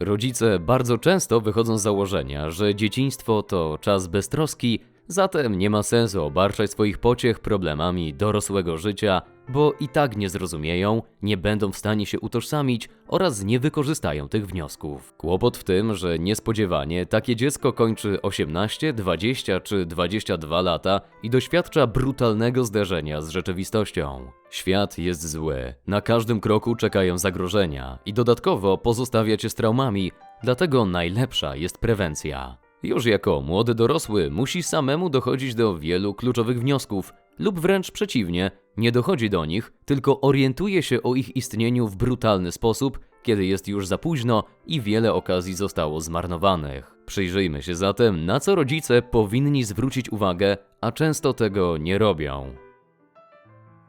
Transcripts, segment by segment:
Rodzice bardzo często wychodzą z założenia, że dzieciństwo to czas beztroski, zatem nie ma sensu obarczać swoich pociech problemami dorosłego życia, bo i tak nie zrozumieją, nie będą w stanie się utożsamić oraz nie wykorzystają tych wniosków. Kłopot w tym, że niespodziewanie takie dziecko kończy 18, 20 czy 22 lata i doświadcza brutalnego zderzenia z rzeczywistością. Świat jest zły, na każdym kroku czekają zagrożenia i dodatkowo pozostawia cię z traumami, dlatego najlepsza jest prewencja. Już jako młody dorosły musi samemu dochodzić do wielu kluczowych wniosków, lub wręcz przeciwnie, nie dochodzi do nich, tylko orientuje się o ich istnieniu w brutalny sposób, kiedy jest już za późno i wiele okazji zostało zmarnowanych. Przyjrzyjmy się zatem, na co rodzice powinni zwrócić uwagę, a często tego nie robią.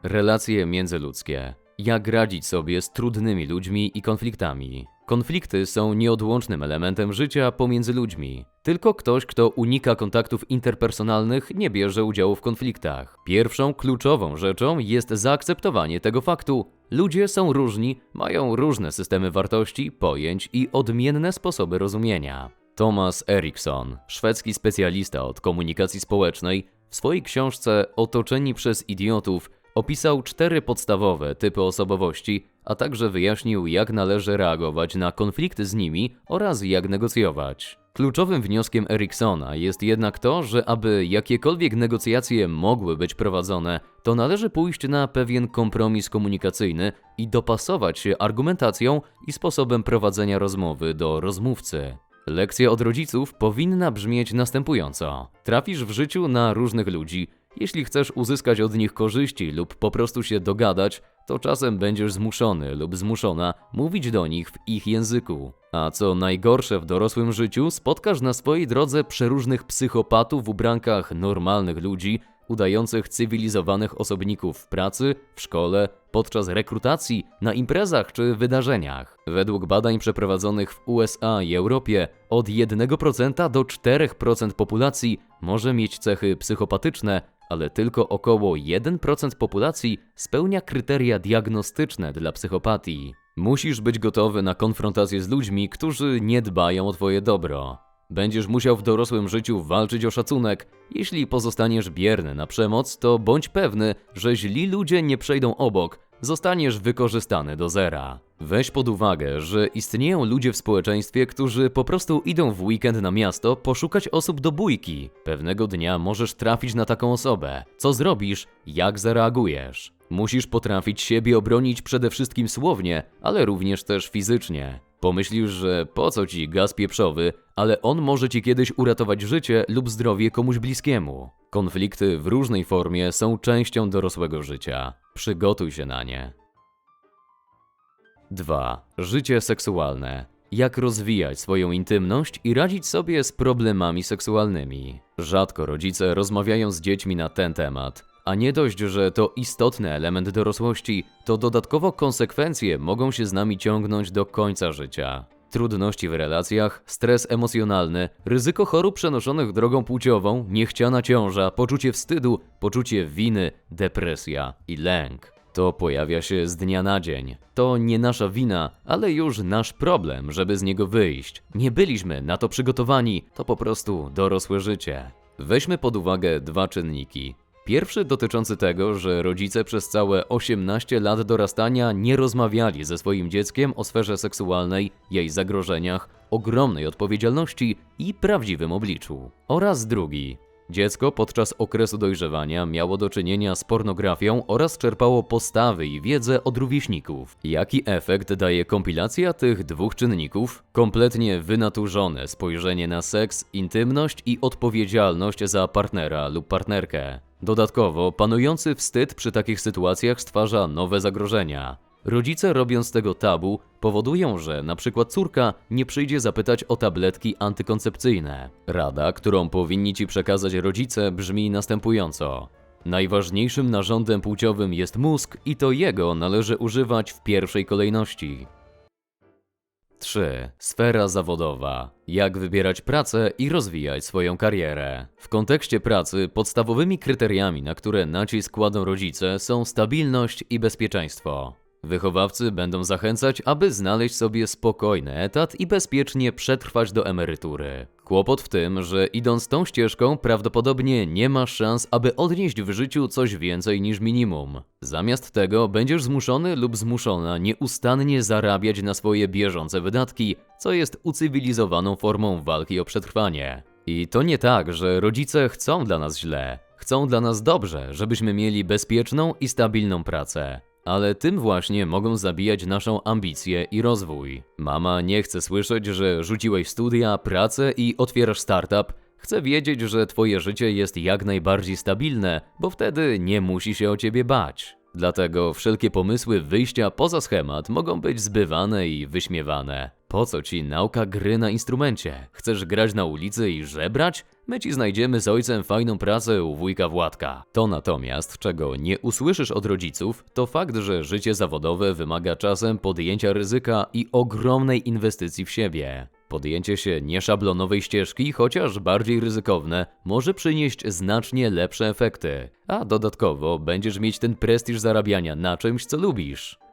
Relacje międzyludzkie. Jak radzić sobie z trudnymi ludźmi i konfliktami? Konflikty są nieodłącznym elementem życia pomiędzy ludźmi. Tylko ktoś, kto unika kontaktów interpersonalnych, nie bierze udziału w konfliktach. Pierwszą kluczową rzeczą jest zaakceptowanie tego faktu. Ludzie są różni, mają różne systemy wartości, pojęć i odmienne sposoby rozumienia. Thomas Erikson, szwedzki specjalista od komunikacji społecznej, w swojej książce Otoczeni przez idiotów opisał cztery podstawowe typy osobowości, a także wyjaśnił, jak należy reagować na konflikty z nimi oraz jak negocjować. Kluczowym wnioskiem Eriksona jest jednak to, że aby jakiekolwiek negocjacje mogły być prowadzone, to należy pójść na pewien kompromis komunikacyjny i dopasować się argumentacją i sposobem prowadzenia rozmowy do rozmówcy. Lekcja od rodziców powinna brzmieć następująco: trafisz w życiu na różnych ludzi. Jeśli chcesz uzyskać od nich korzyści lub po prostu się dogadać, to czasem będziesz zmuszony lub zmuszona mówić do nich w ich języku. A co najgorsze w dorosłym życiu, spotkasz na swojej drodze przeróżnych psychopatów w ubrankach normalnych ludzi, udających cywilizowanych osobników w pracy, w szkole, podczas rekrutacji, na imprezach czy wydarzeniach. Według badań przeprowadzonych w USA i Europie, od 1% do 4% populacji może mieć cechy psychopatyczne, ale tylko około 1% populacji spełnia kryteria diagnostyczne dla psychopatii. Musisz być gotowy na konfrontację z ludźmi, którzy nie dbają o twoje dobro. Będziesz musiał w dorosłym życiu walczyć o szacunek. Jeśli pozostaniesz bierny na przemoc, to bądź pewny, że źli ludzie nie przejdą obok, zostaniesz wykorzystany do zera. Weź pod uwagę, że istnieją ludzie w społeczeństwie, którzy po prostu idą w weekend na miasto poszukać osób do bójki. Pewnego dnia możesz trafić na taką osobę. Co zrobisz? Jak zareagujesz? Musisz potrafić siebie obronić przede wszystkim słownie, ale również też fizycznie. Pomyślisz, że po co ci gaz pieprzowy, ale on może ci kiedyś uratować życie lub zdrowie komuś bliskiemu. Konflikty w różnej formie są częścią dorosłego życia. Przygotuj się na nie. 2. Życie seksualne. Jak rozwijać swoją intymność i radzić sobie z problemami seksualnymi. Rzadko rodzice rozmawiają z dziećmi na ten temat, a nie dość, że to istotny element dorosłości, to dodatkowo konsekwencje mogą się z nami ciągnąć do końca życia. Trudności w relacjach, stres emocjonalny, ryzyko chorób przenoszonych drogą płciową, niechciana ciąża, poczucie wstydu, poczucie winy, depresja i lęk. To pojawia się z dnia na dzień. To nie nasza wina, ale już nasz problem, żeby z niego wyjść. Nie byliśmy na to przygotowani, to po prostu dorosłe życie. Weźmy pod uwagę dwa czynniki. Pierwszy dotyczący tego, że rodzice przez całe 18 lat dorastania nie rozmawiali ze swoim dzieckiem o sferze seksualnej, jej zagrożeniach, ogromnej odpowiedzialności i prawdziwym obliczu. Oraz drugi. Dziecko podczas okresu dojrzewania miało do czynienia z pornografią oraz czerpało postawy i wiedzę od rówieśników. Jaki efekt daje kompilacja tych dwóch czynników? Kompletnie wynaturzone spojrzenie na seks, intymność i odpowiedzialność za partnera lub partnerkę. Dodatkowo, panujący wstyd przy takich sytuacjach stwarza nowe zagrożenia. Rodzice robiąc tego tabu powodują, że na przykład córka nie przyjdzie zapytać o tabletki antykoncepcyjne. Rada, którą powinni ci przekazać rodzice brzmi następująco. Najważniejszym narządem płciowym jest mózg i to jego należy używać w pierwszej kolejności. 3. Sfera zawodowa. Jak wybierać pracę i rozwijać swoją karierę. W kontekście pracy podstawowymi kryteriami, na które nacisk kładą rodzice, są stabilność i bezpieczeństwo. Wychowawcy będą zachęcać, aby znaleźć sobie spokojny etat i bezpiecznie przetrwać do emerytury. Kłopot w tym, że idąc tą ścieżką prawdopodobnie nie masz szans, aby odnieść w życiu coś więcej niż minimum. Zamiast tego będziesz zmuszony lub zmuszona nieustannie zarabiać na swoje bieżące wydatki, co jest ucywilizowaną formą walki o przetrwanie. I to nie tak, że rodzice chcą dla nas źle. Chcą dla nas dobrze, żebyśmy mieli bezpieczną i stabilną pracę. Ale tym właśnie mogą zabijać naszą ambicję i rozwój. Mama nie chce słyszeć, że rzuciłeś studia, pracę i otwierasz startup. Chce wiedzieć, że twoje życie jest jak najbardziej stabilne, bo wtedy nie musi się o ciebie bać. Dlatego wszelkie pomysły wyjścia poza schemat mogą być zbywane i wyśmiewane. Po co ci nauka gry na instrumencie? Chcesz grać na ulicy i żebrać? My ci znajdziemy z ojcem fajną pracę u wujka Władka. To natomiast, czego nie usłyszysz od rodziców, to fakt, że życie zawodowe wymaga czasem podjęcia ryzyka i ogromnej inwestycji w siebie. Podjęcie się nieszablonowej ścieżki, chociaż bardziej ryzykowne, może przynieść znacznie lepsze efekty, a dodatkowo będziesz mieć ten prestiż zarabiania na czymś, co lubisz.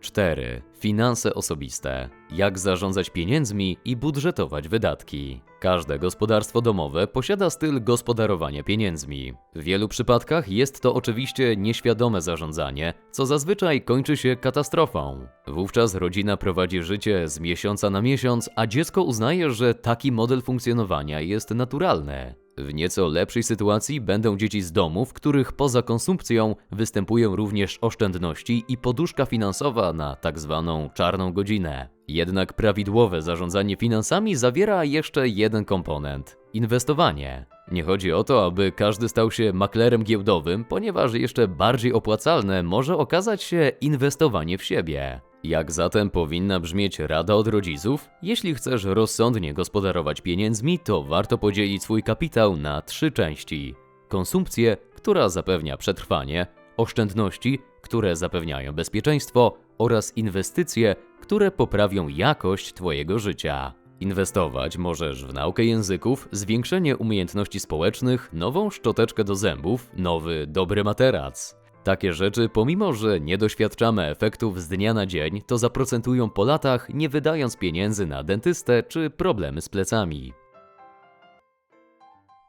4. Finanse osobiste. Jak zarządzać pieniędzmi i budżetować wydatki. Każde gospodarstwo domowe posiada styl gospodarowania pieniędzmi. W wielu przypadkach jest to oczywiście nieświadome zarządzanie, co zazwyczaj kończy się katastrofą. Wówczas rodzina prowadzi życie z miesiąca na miesiąc, a dziecko uznaje, że taki model funkcjonowania jest naturalny. W nieco lepszej sytuacji będą dzieci z domów, których poza konsumpcją występują również oszczędności i poduszka finansowa na tak zwaną czarną godzinę. Jednak prawidłowe zarządzanie finansami zawiera jeszcze jeden komponent inwestowanie. Nie chodzi o to, aby każdy stał się maklerem giełdowym, ponieważ jeszcze bardziej opłacalne może okazać się inwestowanie w siebie. Jak zatem powinna brzmieć rada od rodziców? Jeśli chcesz rozsądnie gospodarować pieniędzmi, to warto podzielić swój kapitał na trzy części: konsumpcję, która zapewnia przetrwanie, oszczędności, które zapewniają bezpieczeństwo oraz inwestycje, które poprawią jakość Twojego życia. Inwestować możesz w naukę języków, zwiększenie umiejętności społecznych, nową szczoteczkę do zębów, nowy dobry materac. Takie rzeczy, pomimo że nie doświadczamy efektów z dnia na dzień, to zaprocentują po latach, nie wydając pieniędzy na dentystę czy problemy z plecami.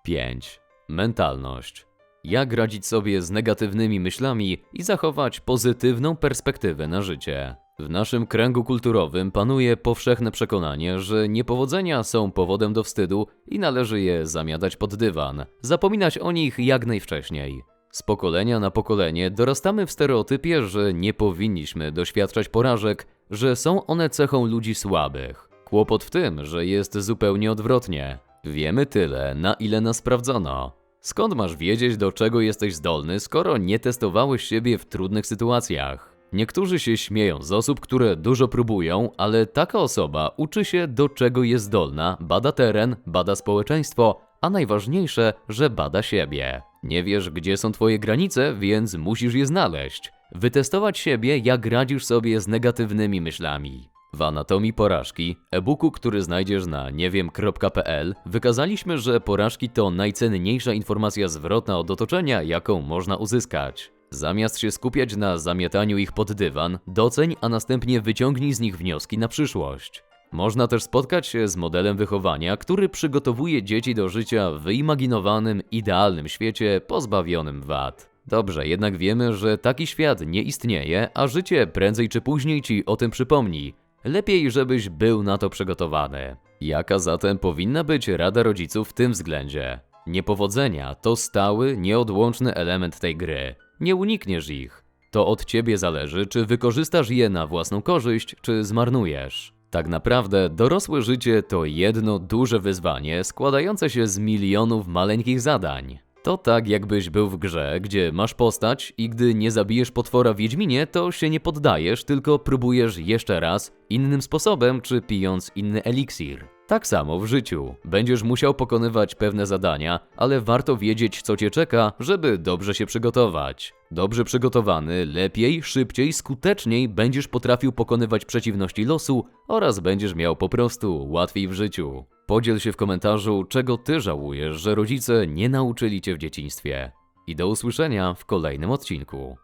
5. Mentalność. Jak radzić sobie z negatywnymi myślami i zachować pozytywną perspektywę na życie? W naszym kręgu kulturowym panuje powszechne przekonanie, że niepowodzenia są powodem do wstydu i należy je zamiatać pod dywan, zapominać o nich jak najwcześniej. Z pokolenia na pokolenie dorastamy w stereotypie, że nie powinniśmy doświadczać porażek, że są one cechą ludzi słabych. Kłopot w tym, że jest zupełnie odwrotnie. Wiemy tyle, na ile nas sprawdzono. Skąd masz wiedzieć, do czego jesteś zdolny, skoro nie testowałeś siebie w trudnych sytuacjach? Niektórzy się śmieją z osób, które dużo próbują, ale taka osoba uczy się, do czego jest zdolna, bada teren, bada społeczeństwo, a najważniejsze, że bada siebie. Nie wiesz, gdzie są twoje granice, więc musisz je znaleźć. Wytestować siebie, jak radzisz sobie z negatywnymi myślami. W Anatomii Porażki, e-booku, który znajdziesz na niewiem.pl, wykazaliśmy, że porażki to najcenniejsza informacja zwrotna od otoczenia, jaką można uzyskać. Zamiast się skupiać na zamiataniu ich pod dywan, doceń, a następnie wyciągnij z nich wnioski na przyszłość. Można też spotkać się z modelem wychowania, który przygotowuje dzieci do życia w wyimaginowanym, idealnym świecie pozbawionym wad. Dobrze, jednak wiemy, że taki świat nie istnieje, a życie prędzej czy później ci o tym przypomni. Lepiej, żebyś był na to przygotowany. Jaka zatem powinna być rada rodziców w tym względzie? Niepowodzenia to stały, nieodłączny element tej gry. Nie unikniesz ich. To od ciebie zależy, czy wykorzystasz je na własną korzyść, czy zmarnujesz. Tak naprawdę dorosłe życie to jedno duże wyzwanie składające się z milionów maleńkich zadań. To tak jakbyś był w grze, gdzie masz postać i gdy nie zabijesz potwora w Wiedźminie, to się nie poddajesz, tylko próbujesz jeszcze raz, innym sposobem czy pijąc inny eliksir. Tak samo w życiu. Będziesz musiał pokonywać pewne zadania, ale warto wiedzieć, co cię czeka, żeby dobrze się przygotować. Dobrze przygotowany, lepiej, szybciej, skuteczniej będziesz potrafił pokonywać przeciwności losu oraz będziesz miał po prostu łatwiej w życiu. Podziel się w komentarzu, czego ty żałujesz, że rodzice nie nauczyli cię w dzieciństwie. I do usłyszenia w kolejnym odcinku.